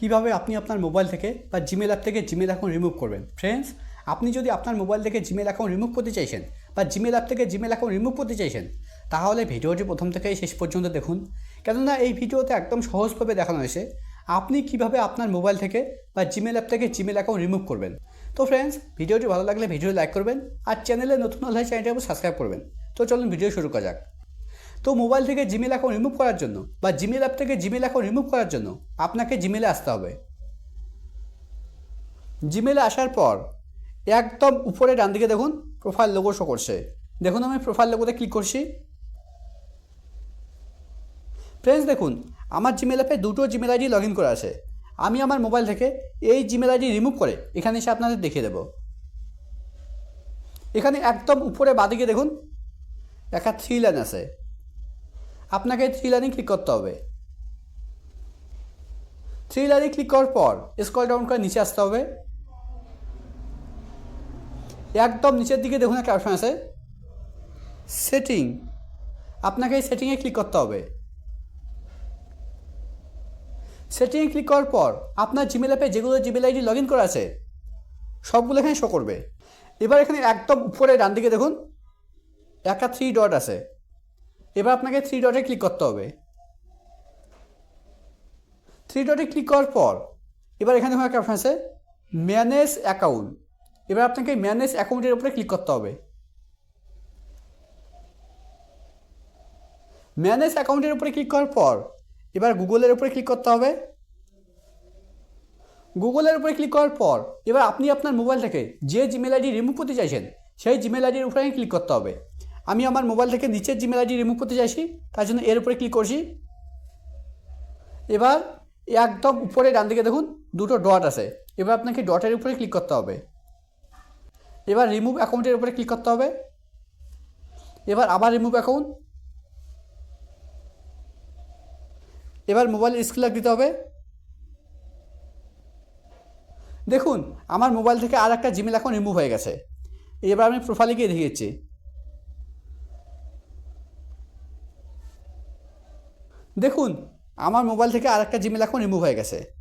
কীভাবে আপনি আপনার মোবাইল থেকে বা জিমেল অ্যাপ থেকে জিমেল অ্যাকাউন্ট রিমুভ করবেন? ফ্রেন্ডস আপনি যদি আপনার মোবাইল থেকে জিমেল অ্যাকাউন্ট রিমুভ করতে চাইছেন বা জিমেল অ্যাপ থেকে জিমেল অ্যাকাউন্ট রিমুভ করতে চাইছেন, তাহলে ভিডিওটি প্রথম থেকে শেষ পর্যন্ত দেখুন। কেননা এই ভিডিওতে একদম সহজভাবে দেখানো হয়েছে আপনি কীভাবে আপনার মোবাইল থেকে বা জিমেল অ্যাপ থেকে জিমেল অ্যাকাউন্ট রিমুভ করবেন। তো ফ্রেন্ডস ভিডিওটি ভালো লাগলে ভিডিও লাইক করবেন আর চ্যানেলে নতুন হলে চ্যানেলটাকে সাবস্ক্রাইব করবেন। তো চলুন ভিডিও শুরু করা যাক। তো মোবাইল থেকে জিমেল অ্যাকাউন্ট রিমুভ করার জন্য বা জিমেল অ্যাপ থেকে জিমেল অ্যাকাউন্ট রিমুভ করার জন্য আপনাকে জিমেলে আসতে হবে। জিমেলে আসার পর একদম উপরে ডান দিকে দেখুন প্রোফাইল লোগো শো করছে। দেখুন আমি প্রোফাইল লোগোতে ক্লিক করছি। ফ্রেন্ডস দেখুন, আমার জিমেল অ্যাপে দুটো জিমেল আইডি লগ ইন করা আছে। আমি আমার মোবাইল থেকে এই জিমেল আইডি রিমুভ করে এখানে এসে আপনাদের দেখিয়ে দেবো। এখানে একদম উপরে বাদিকে দেখুন, একটা থ্রি লাইন আছে। আপনাকে থ্রি লাইনে ক্লিক করতে হবে। থ্রি লাইনে ক্লিক করার পর স্কল ডাউন করে নিচে আসতে হবে। একদম নিচের দিকে দেখুন একটা অপশন আছে। সেটিং আপনাকে এই সেটিংয়ে ক্লিক করতে হবে। সেটিংয়ে ক্লিক করার পর আপনার জিমেল অ্যাপে যেগুলো জিমেল আইডি লগ ইন করা আছে, সবগুলো এখানে শো করবে। এবার এখানে একদম উপরে ডান দিকে দেখুন, একটা থ্রি ডট আছে। এবার আপনাকে থ্রি ডটে ক্লিক করতে হবে। থ্রি ডটে ক্লিক করার পর, এবার এখানে একটা আছে ম্যানেজ অ্যাকাউন্ট এবার আপনাকে ম্যানেজ অ্যাকাউন্টের উপরে ক্লিক করতে হবে। ম্যানেজ অ্যাকাউন্টের উপরে ক্লিক করার পর, এবার গুগলের উপরে ক্লিক করতে হবে। গুগলের উপরে ক্লিক করার পর, এবার আপনি আপনার মোবাইল থেকে যে জিমেল আইডি রিমুভ করতে চাইছেন, সেই জিমেল আইডির উপরে ক্লিক করতে হবে। আমি আমার মোবাইল থেকে নিচের জিমেল আইডি রিমুভ করতে চাইছি, তার জন্য এর উপরে ক্লিক করছি। এবার একদম উপরে ডান দিকে দেখুন, দুটো ডট আছে। এবার আপনাকে ডটের উপরে ক্লিক করতে হবে। এবার রিমুভ অ্যাকাউন্টের উপরে ক্লিক করতে হবে। এবার আবার রিমুভ অ্যাকাউন্ট এবার মোবাইলের স্ক্রিন দিতে হবে। দেখুন, আমার মোবাইল থেকে আর একটা জিমেল অ্যাকাউন্ট রিমুভ হয়ে গেছে। এবার আমি প্রোফাইলে গিয়ে দেখিয়েছি দেখুন আমার মোবাইল থেকে আর একটা জিমেল এখন রিমুভ হয়ে গেছে।